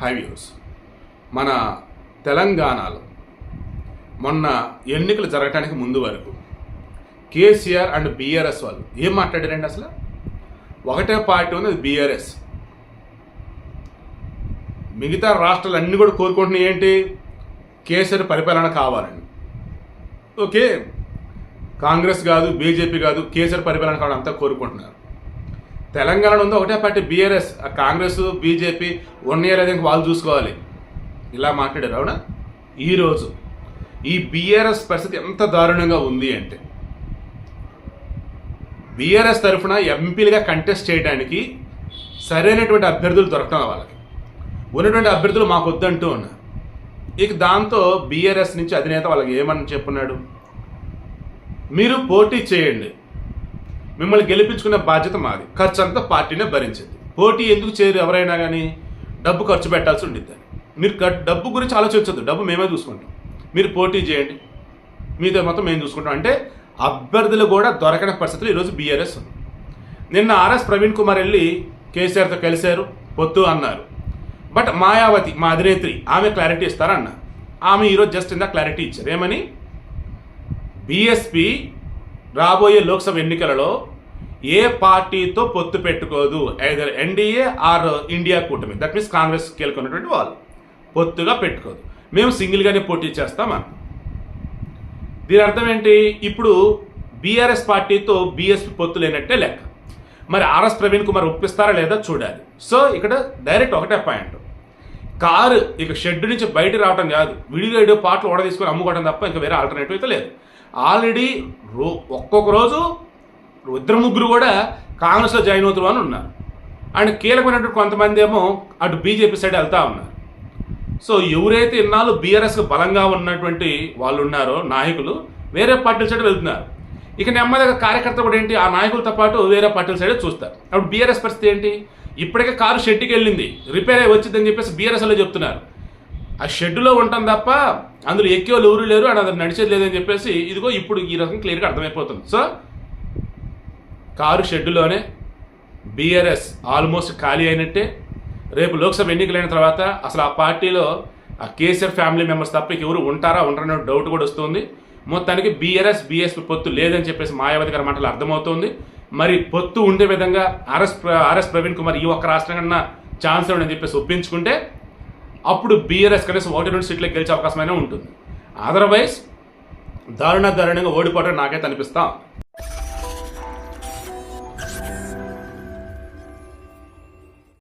హైవ్యూస్ మన తెలంగాణలో మొన్న ఎన్నికలు జరగటానికి ముందు వరకు కేసీఆర్ అండ్ బీఆర్ఎస్ వాళ్ళు ఏం మాట్లాడారండి అసలు? ఒకటే పార్టీ ఉంది అది బీఆర్ఎస్. మిగతా రాష్ట్రాలు అన్నీ కూడా కోరుకుంటున్నాయి ఏంటి? కేసీఆర్ పరిపాలన కావాలని. ఓకే. కాంగ్రెస్ కాదు బీజేపీ కాదు కేసీఆర్ పరిపాలన కావాలని అంతా కోరుకుంటున్నారు. తెలంగాణ ఉందో ఒకటే party BRS. Congress BJP one year అయితే వాళ్ళు చూసుకోవాలి. ఇలా మాట్లాడారు అవునా? ఈరోజు ఈ బీఆర్ఎస్ పరిస్థితి ఎంత దారుణంగా ఉంది అంటే బీఆర్ఎస్ తరఫున ఎంపీలుగా కంటెస్ట్ చేయడానికి సరైనటువంటి అభ్యర్థులు దొరకడం వాళ్ళకి. ఉన్నటువంటి అభ్యర్థులు మాకు వద్దంటూ ఉన్నారు ఇక దాంతో బీఆర్ఎస్ నుంచి అధినేత వాళ్ళకి ఏమని చెప్పున్నాడు? మీరు పోటీ చేయండి. మిమ్మల్ని గెలిపించుకునే బాధ్యత మాది. ఖర్చు అంతా పార్టీనే భరించింది. పోటీ ఎందుకు చేయరు ఎవరైనా కానీ డబ్బు ఖర్చు పెట్టాల్సి ఉండిద్ది. మీరు డబ్బు గురించి ఆలోచించద్దు. డబ్బు మేమే చూసుకుంటాం. మీరు పోటీ చేయండి. మీతో మొత్తం మేము చూసుకుంటాం. అంటే అభ్యర్థులు కూడా దొరకని పరిస్థితులు ఈరోజు బీఆర్ఎస్ ఉంది. నిన్న ఆర్ఎస్ ప్రవీణ్ కుమార్ వెళ్ళి కేసీఆర్తో కలిశారు. పొత్తు అన్నారు. బట్ మాయావతి మా అధినేత్రి ఆమె క్లారిటీ ఇస్తారన్న. ఆమె ఈరోజు జస్ట్ ఇందా క్లారిటీ ఇచ్చారు. ఏమని? బీఎస్పీ రాబోయే లోక్సభ ఎన్నికలలో ఏ పార్టీతో పొత్తు పెట్టుకోదు. ఐదర్ ఎన్డీఏ ఆర్ ఇండియా కూటమి. దట్ మీన్స్ కాంగ్రెస్ కేలుకున్నటువంటి వాళ్ళు. పొత్తుగా పెట్టుకోదు. మేము సింగిల్గానే పోటీ చేస్తామని దీని అర్థం ఏంటి? ఇప్పుడు బీఆర్ఎస్ పార్టీతో బీఎస్పీ పొత్తు లేనట్టే లెక్క. మరి ఆర్ఎస్ ప్రవీణ్ కుమార్ ఒప్పిస్తారా లేదా చూడాలి. సో ఇక్కడ డైరెక్ట్ ఒకటే పాయింట్ కారు ఇక షెడ్ నుంచి బయట రావడం కాదు. విడిగా ఏడో పాటలు ఓడ తీసుకొని అమ్ముకోవడం తప్ప ఇంకా వేరే ఆల్టర్నేటివ్ అయితే లేదు. ఆల్రెడీ రో ఒక్కొక్క రోజు ఇద్దరు ముగ్గురు కూడా కాంగ్రెస్లో జాయిన్ అవుతారు అని ఉన్నారు. అండ్ కీలకమైనటువంటి కొంతమంది ఏమో అటు బీజేపీ సైడ్ వెళ్తా ఉన్నారు. సో ఎవరైతే ఇన్నాళ్ళు బీఆర్ఎస్ బలంగా ఉన్నటువంటి వాళ్ళు ఉన్నారో నాయకులు వేరే పార్టీల సైడ్ వెళ్తున్నారు. ఇక నెమ్మదిగా కార్యకర్త కూడా ఏంటి ఆ నాయకులతో పాటు వేరే పార్టీల సైడ్ చూస్తారు. అప్పుడు బీఆర్ఎస్ పరిస్థితి ఏంటి? ఇప్పటికే కారు షెడ్కి వెళ్ళింది. రిపేర్ అయి వచ్చిందని చెప్పేసి బీఆర్ఎస్లో చెప్తున్నారు. ఆ షెడ్లో ఉంటాం తప్ప అందులో ఎక్కే ఎవరు లేరు అండ్ అది నడిచేది లేదని చెప్పేసి ఇదిగో ఇప్పుడు ఈ రకం క్లియర్గా అర్థమైపోతుంది. సో కారు షెడ్డులోనే బీఆర్ఎస్ ఆల్మోస్ట్ ఖాళీ అయినట్టే. రేపు లోక్సభ ఎన్నికలైన తర్వాత అసలు ఆ పార్టీలో ఆ కేసీఆర్ ఫ్యామిలీ మెంబర్స్ తప్ప ఎవరు ఉంటారా ఉండరనే డౌట్ కూడా వస్తుంది. మొత్తానికి బీఆర్ఎస్ బీఎస్పీ పొత్తు లేదని చెప్పేసి మాయావతి గారి మాటలు అర్థమవుతుంది. మరి పొత్తు ఉండే విధంగా ఆర్ఎస్ ఆర్ఎస్ ప్రవీణ్ కుమార్ ఈ ఒక్క రాష్ట్రం కన్నా ఛాన్స్ అని చెప్పేసి ఒప్పించుకుంటే అప్పుడు బీఆర్ఎస్ కనీసం ఒకటి రెండు సీట్లకు గెలిచే అవకాశమైనా ఉంటుంది. అదర్వైజ్ దారుణ దారుణంగా ఓడిపోవడం నాకైతే అనిపిస్తాం